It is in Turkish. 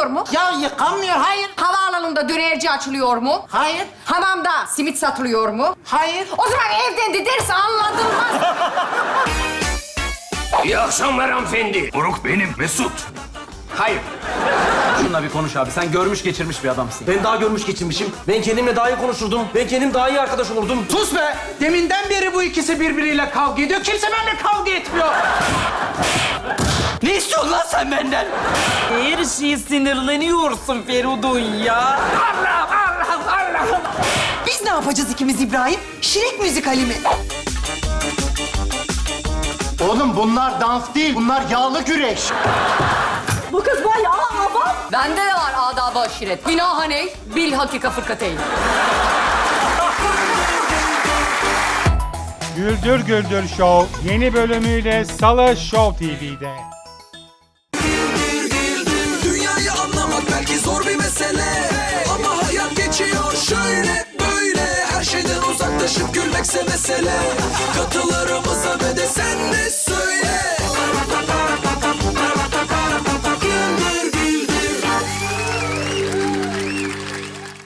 yıkanıyor mu? Ya yıkanmıyor, hayır. Havaalanında dönerci açılıyor mu? Hayır, Hamamda simit satılıyor mu? hayır. O zaman evden de ders anladılmaz. İyi akşamlar hanımefendi. Buruk benim Mesut. Hayır. Şununla bir konuş abi. Sen görmüş geçirmiş bir adamsın. Ben daha görmüş geçirmişim. Ben kendimle daha iyi konuşurdum. Ben kendim daha iyi arkadaş olurdum. Sus be! Deminden beri bu ikisi birbiriyle kavga ediyor. Kimse benimle kavga etmiyor. Sen benden? Her şeye sinirleniyorsun Feridun ya. Biz ne yapacağız ikimiz İbrahim? Şirek müzikali mi? Oğlum bunlar dans değil, bunlar yağlı güreş. Bu kız bayağı avam. Bende de var adab-ı aşiret. Günaha ne? Bil hakika fırkateyn. Güldür Güldür Show yeni bölümüyle Salı Show TV'de. Paylaşıp gülmekse mesele.